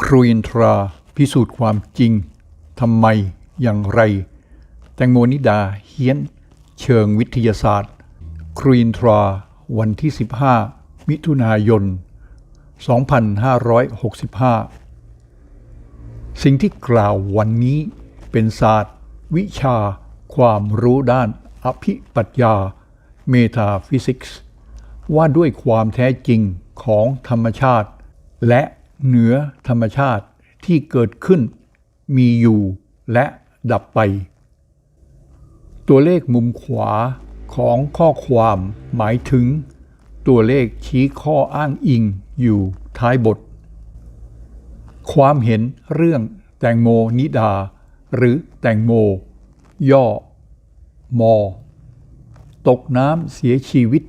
ครูอินทราพิสูจน์ความจริงทำไมอย่างไร แตงโมนิดาเฮียน เชิงวิทยาศาสตร์ ครูอินทราวันที่ 15 มิถุนายน 2565 สิ่งที่กล่าววันนี้เป็นศาสตร์ วิชา ความรู้ด้านอภิปรัชญา เมตาฟิสิกส์ ว่าด้วยความแท้จริงของธรรมชาติ และ เหนือธรรมชาติที่เกิดขึ้นมีอยู่และดับไป ตัวเลขมุมขวาของข้อความหมายถึง ตัวเลขชี้ข้ออ้างอิงอยู่ท้ายบท ความเห็นเรื่องแตงโมนิดา หรือแตงโม ย่อ มอ ตกน้ำเสียชีวิต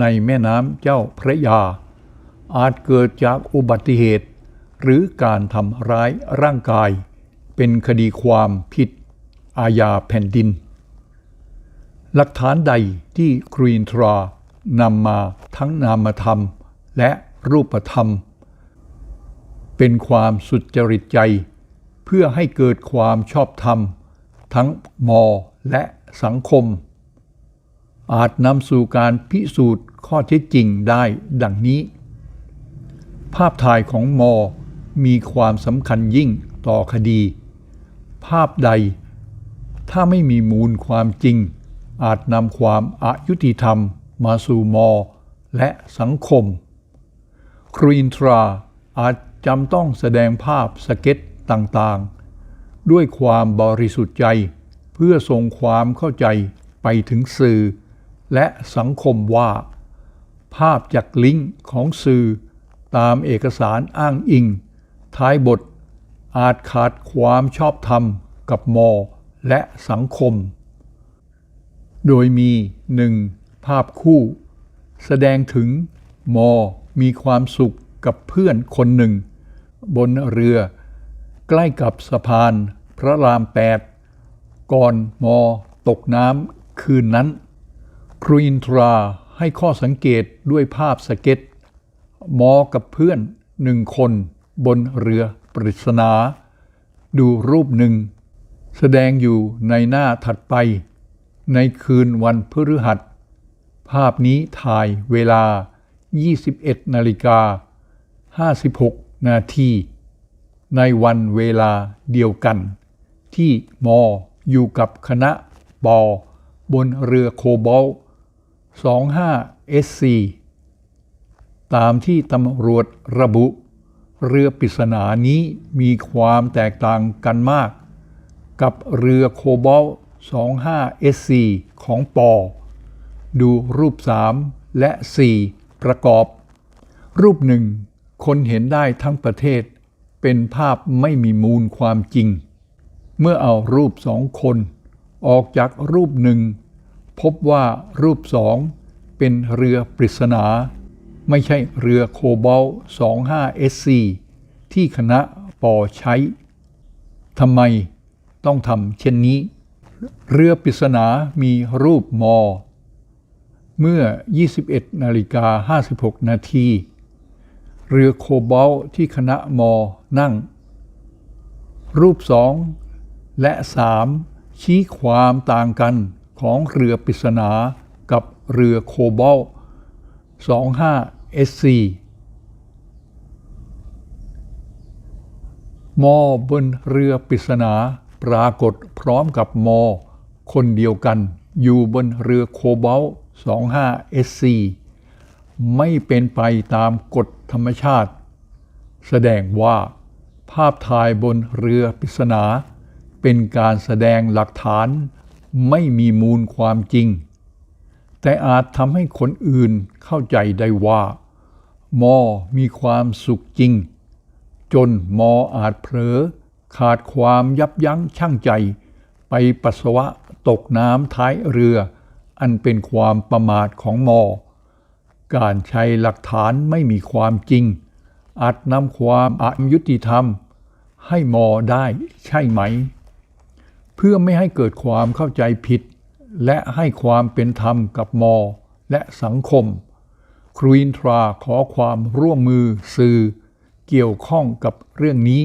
ในแม่น้ำเจ้าพระยา อาจเกิดจากอุบัติเหตุ หรือการทำร้ายร่างกาย เป็นคดีความผิด อาญาแผ่นดิน หลักฐานใดที่ครีนทรานำมาทั้งนามธรรมและรูปธรรม เป็นความสุจริตใจ เพื่อให้เกิดความชอบธรรม ทั้งมอและสังคม อาจนำสู่การพิสูจน์ข้อเท็จจริงได้ดังนี้ ภาพถ่ายของมอมีความสำคัญยิ่งต่อคดี ภาพใด ถ้าไม่มีมูลความจริง อาจนำความอายุติธรรมมาสู่มอ และสังคม ครูอินทราอาจจำต้องแสดงภาพสเก็ตต่างๆ ด้วยความบริสุทธิ์ใจ เพื่อส่งความเข้าใจไปถึงสื่อ และสังคมว่า ภาพจากลิงก์ของสื่อ ตามเอกสารอ้างอิง ท้ายบท อาจขาดความชอบธรรมกับมอและสังคม โดยมีหนึ่งภาพคู่ แสดงถึงมอมีความสุขกับเพื่อนคนหนึ่ง บนเรือ ใกล้กับสะพานพระรามแปดก่อนมอตกน้ำคืนนั้น ครูอินทราให้ข้อสังเกตด้วยภาพสเก็ต มอกับเพื่อนหนึ่งคนบนเรือปริศนา ดูรูปหนึ่ง แสดงอยู่ในหน้าถัดไป ในคืนวันพฤหัส ภาพนี้ถ่ายเวลา 21นาฬิกา56 นาที ในวันเวลาเดียวกัน ที่มออยู่กับคณะปอบนเรือโคบอล25 SC ตามที่ตำรวจระบุ เรือปริศนานี้มีความแตกต่างกันมาก กับเรือโคบอล 25 SC ของปอ ดูรูป 3 และ 4 ประกอบ รูปหนึ่งคนเห็นได้ทั้งประเทศ เป็นภาพไม่มีมูลความจริง เมื่อเอารูปสองคน ออกจากรูปหนึ่ง พบว่ารูปสองเป็นเรือปริศนา ไม่ใช่เรือโคบอล 25 SC ที่คณะปอใช้ ทำไมต้องทำเช่นนี้ เรือปริศนามีรูปมอ เมื่อ 21นาฬิกา56 นาที เรือโคบอลที่คณะมอนั่ง รูปสองและสามชี้ความต่างกันของเรือปริศนากับเรือโคบอล25 SC มอบนเรือปริศนาปรากฏพร้อมกับมอ คนเดียวกัน อยู่บนเรือโคบอล25 SC ไม่เป็นไปตามกฎธรรมชาติ แสดงว่าภาพถ่ายบนเรือปริศนา เป็นการแสดงหลักฐานไม่มีมูลความจริง แต่อาจทำให้คนอื่นเข้าใจได้ว่า มอมีความสุขจริง จนมออาจเผลอ ขาดความยับยั้งชั่งใจ ไปปัสสาวะตกน้ำท้ายเรือ อันเป็นความประมาทของมอ การใช้หลักฐานไม่มีความจริง อาจนำความอายุติธรรม ให้มอได้ใช่ไหม เพื่อไม่ให้เกิดความเข้าใจผิด และให้ความเป็นธรรมกับมอและสังคม ครูอินทราขอความร่วมมือสื่อเกี่ยวข้องกับเรื่องนี้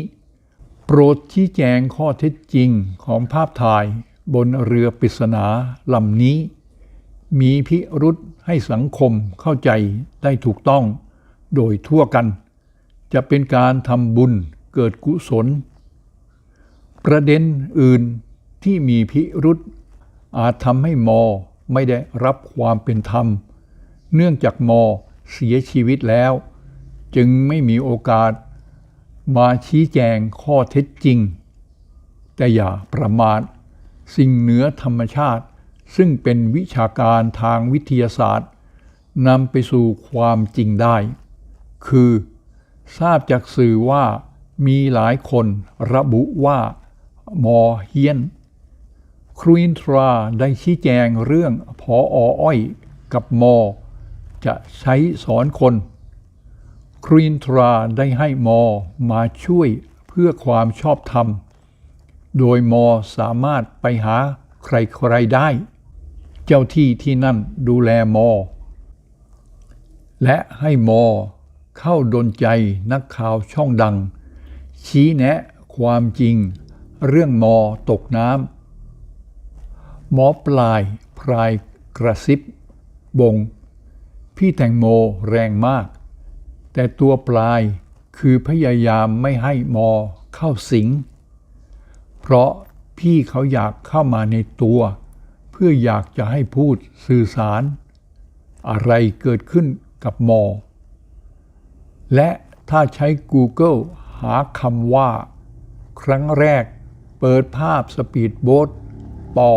โปรดชี้แจงข้อเท็จจริงของภาพถ่ายบนเรือปริศนาลำนี้ มีพิรุษให้สังคมเข้าใจได้ถูกต้อง โดยทั่วกัน จะเป็นการทำบุญเกิดกุศล ประเด็นอื่นที่มีพิรุษอาจทำให้มอไม่ได้รับความเป็นธรรม เนื่องจากมอเสียชีวิตแล้ว จึงไม่มีโอกาส มาชี้แจงข้อเท็จจริง แต่อย่าประมาทสิ่งเหนือธรรมชาติ ซึ่งเป็นวิชาการทางวิทยาศาสตร์นำไปสู่ความจริงได้ คือ ทราบจากสื่อว่ามีหลายคนระบุว่า มอเฮียน ครูอินทราได้ชี้แจงเรื่องพออ้อยกับมอ จะใช้สอนคนครูอินทราได้ให้มอมาช่วยเพื่อความชอบธรรม โดยมอสามารถไปหาใครๆได้ เจ้าที่ที่นั่นดูแลมอ และให้มอเข้าดนใจนักข่าวช่องดัง ชี้แนะความจริงเรื่องมอตกน้ำหมอปลายพรายกระซิบ บง พี่แตงโมแรงมาก แต่ตัวปลายคือพยายามไม่ให้มอเข้าสิง เพราะพี่เขาอยากเข้ามาในตัว เพื่ออยากจะให้พูดสื่อสาร อะไรเกิดขึ้นกับมอ และถ้าใช้ Google หาคำว่า ครั้งแรกเปิดภาพสปีดโบ๊ทปอ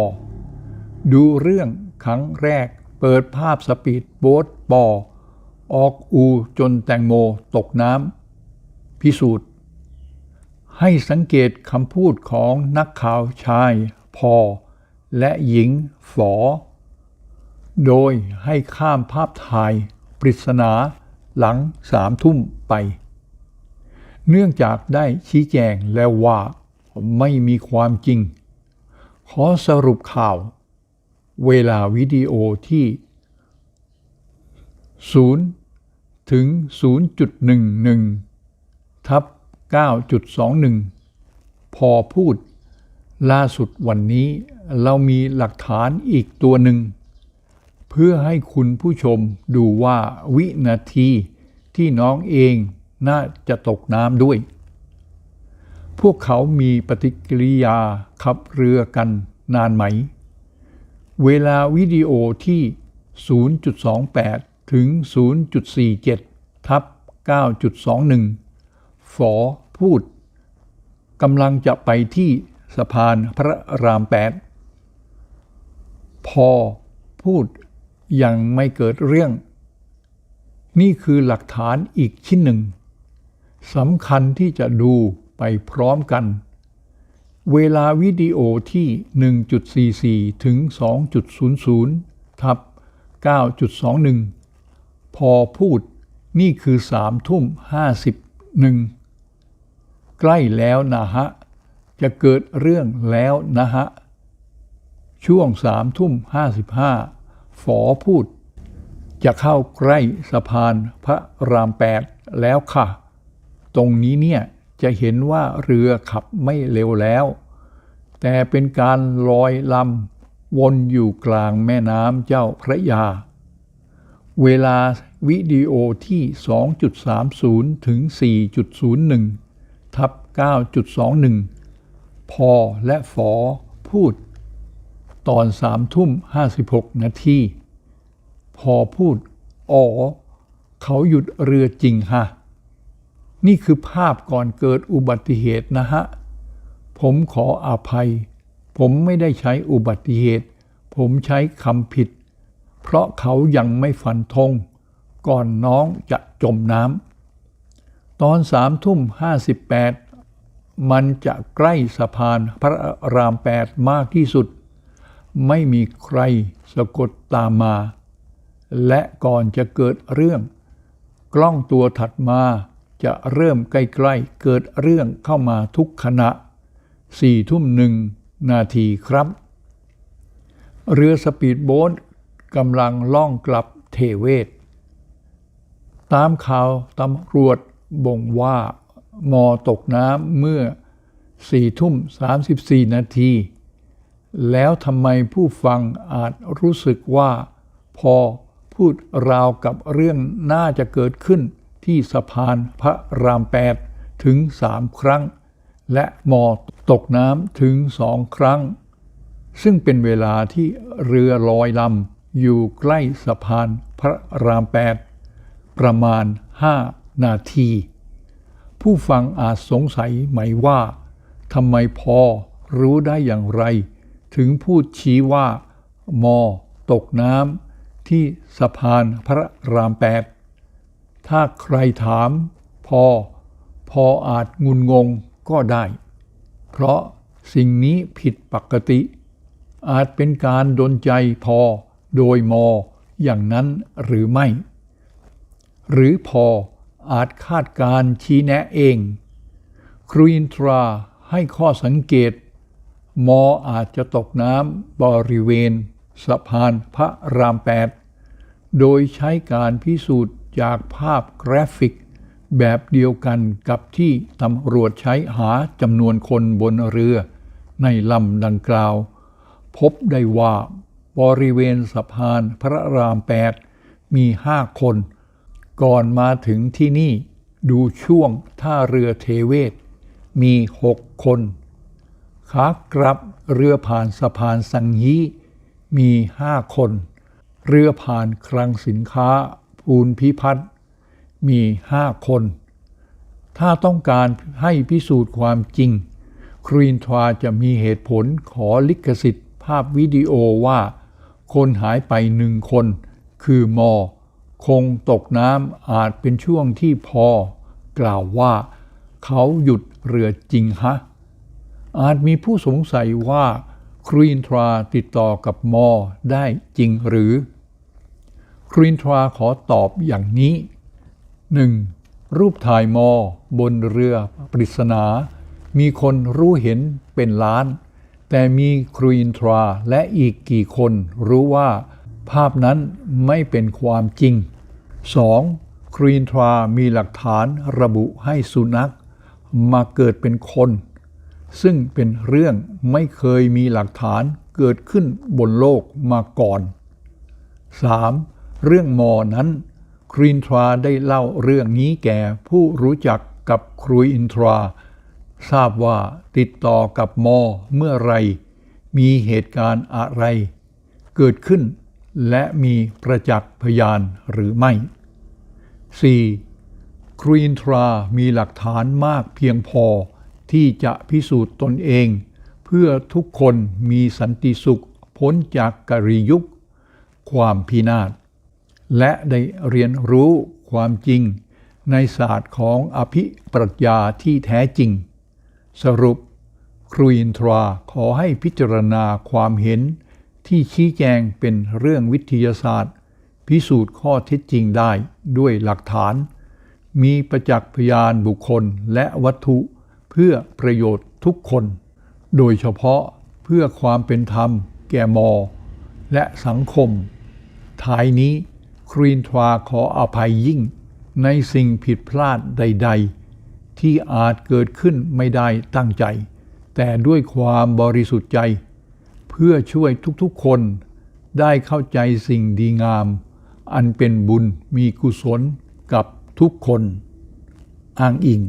ดูเรื่องครั้งแรก เปิดภาพสปีดโบ๊ทปอ ออกอูจนแตงโมตกน้ำพิสูจน์ ให้สังเกตคำพูดของนักข่าวชายพอ และหญิงฝอ โดยให้ข้ามภาพถ่ายปริศนาหลังสามทุ่มไป เนื่องจากได้ชี้แจงแล้วว่าไม่มีความจริง ขอสรุปข่าว เวลาวิดีโอที่ 0 ถึง 0.11 ทับ 9.21 พอพูดล่าสุดวันนี้เรามีหลักฐานอีกตัวหนึ่ง เพื่อให้คุณผู้ชมดูว่าวินาทีที่น้องเองน่าจะตกน้ำด้วย พวกเขามีปฏิกิริยาขับเรือกันนานไหม เวลาวิดีโอที่ 0.28 ถึง 0.47 ทับ 9.21 ฝอพูดกำลังจะไปที่สะพานพระราม8พอพูดยังไม่เกิดเรื่อง นี่คือหลักฐานอีกชิ้นหนึ่งสำคัญที่จะดูไปพร้อมกัน เวลาวิดีโอที่ 1.44 ถึง 2.00 ทับ 9.21 พอพูดนี่คือ3ทุ่ม51ใกล้แล้วนะฮะ จะเกิดเรื่องแล้วนะฮะ ช่วง3ทุ่ม55ฝอพูด จะเข้าใกล้สะพานพระราม8แล้วค่ะ ตรงนี้เนี่ย จะเห็นว่าเรือขับไม่เร็วแล้ว แต่เป็นการลอยลำวนอยู่กลางแม่น้ำเจ้าพระยา เวลาวิดีโอที่ 2.30 ถึง 4.01 ทับ 9.21 พอและฝอพูด ตอน3ทุ่ม 56 นาทีพอพูด อ๋อ เขาหยุดเรือจริงฮะ นี่คือภาพก่อนเกิดอุบัติเหตุนะฮะ ผมขออภัย ผมไม่ได้ใช้อุบัติเหตุ ผมใช้คำผิด เพราะเขายังไม่ฟันธงก่อนน้องจะจมน้ำ ตอนสามทุ่มห้าสิบแปดมันจะใกล้สะพานพระรามแปดมากที่สุด ไม่มีใครสะกดตามมา และก่อนจะเกิดเรื่อง กล้องตัวถัดมา จะเริ่มใกล้ๆ เกิดเรื่องเข้ามาทุกขณะสี่ทุ่มหนึ่งนาทีครับ เรือสปีดโบ๊ทกำลังล่องกลับเทเวศ ตามข่าวตำรวจบ่งว่ามอตกน้ำเมื่อ4ทุ่ม34นาที แล้วทำไมผู้ฟังอาจรู้สึกว่า พอพูดราวกับเรื่องน่าจะเกิดขึ้น ที่สะพานพระรามแปดถึงสามครั้ง และมอตกน้ำถึงสองครั้ง ซึ่งเป็นเวลาที่เรือลอยลำอยู่ใกล้สะพานพระรามแปดประมาณ 5 นาที ผู้ฟังอาจสงสัยไหมว่าทำไมพอรู้ได้อย่างไร ถึงพูดชี้ว่ามอตกน้ำที่สะพานพระรามแปด ถ้าใครถามพอ พออาจงุนงงก็ได้ เพราะสิ่งนี้ผิดปกติ อาจเป็นการดนใจพอโดยมออย่างนั้นหรือไม่ หรือพออาจคาดการชี้แนะเอง ครูอินทราให้ข้อสังเกต มออาจจะตกน้ำบริเวณสะพานพระรามแปดโดยใช้การพิสูจน์ จากภาพกราฟิก แบบเดียวกันกับที่ตำรวจใช้หาจำนวนคนบนเรือ ในลำดังกล่าว พบได้ว่าบริเวณสะพานพระรามแปดมีห้าคน ก่อนมาถึงที่นี่ดูช่วงท่าเรือเทเวศ มีหกคนขากลับเรือผ่านสะพานสังฮีมีห้าคน เรือผ่านคลังสินค้า ภูนพิพัฒน์มีห้าคน ถ้าต้องการให้พิสูจน์ความจริง ครีนทวาจะมีเหตุผลขอลิขสิทธิ์ภาพวิดีโอว่า คนหายไปหนึ่งคน คือมอ คงตกน้ำอาจเป็นช่วงที่พอ กล่าวว่า เขาหยุดเรือจริงฮะ อาจมีผู้สงสัยว่าครีนทราติดต่อกับมอได้จริงหรือ ครีนทราขอตอบอย่างนี้ 1. รูปถ่ายมอบนเรือปริศนา มีคนรู้เห็นเป็นล้าน แต่มีครีนทราและอีกกี่คนรู้ว่า ภาพนั้นไม่เป็นความจริง 2. ครีนทรามีหลักฐานระบุให้สุนัข มาเกิดเป็นคน ซึ่งเป็นเรื่องไม่เคยมีหลักฐานเกิดขึ้นบนโลกมาก่อน 3. เรื่องมอนั้น ครีนทราได้เล่าเรื่องนี้แก่ผู้รู้จักกับครูอินทรา ทราบว่าติดต่อกับมอเมื่อไร มีเหตุการณ์อะไร เกิดขึ้น และมีประจักษ์พยานหรือไม่ 4. ครีนทรามีหลักฐานมากเพียงพอที่จะพิสูจน์ตนเอง เพื่อทุกคนมีสันติสุขพ้นจากกริยุค ความพินาศ และได้เรียนรู้ความจริง ในศาสตร์ของอภิปรัชญาที่แท้จริง สรุป ครูอินทราขอให้พิจารณาความเห็นที่ชี้แจงเป็นเรื่องวิทยาศาสตร์ พิสูจน์ข้อเท็จจริงได้ด้วยหลักฐาน มีประจักษ์พยานบุคคลและวัตถุเพื่อประโยชน์ทุกคน โดยเฉพาะเพื่อความเป็นธรรมแก่มอ และสังคม ท้ายนี้ ครีนทวาขออภัยยิ่ง ในสิ่งผิดพลาดใด ๆ ที่อาจเกิดขึ้นไม่ได้ตั้งใจ แต่ด้วยความบริสุทธิ์ใจ เพื่อช่วยทุกๆคนได้เข้าใจสิ่งดีงาม อันเป็นบุญมีกุศลกับทุกคน อ้างอิง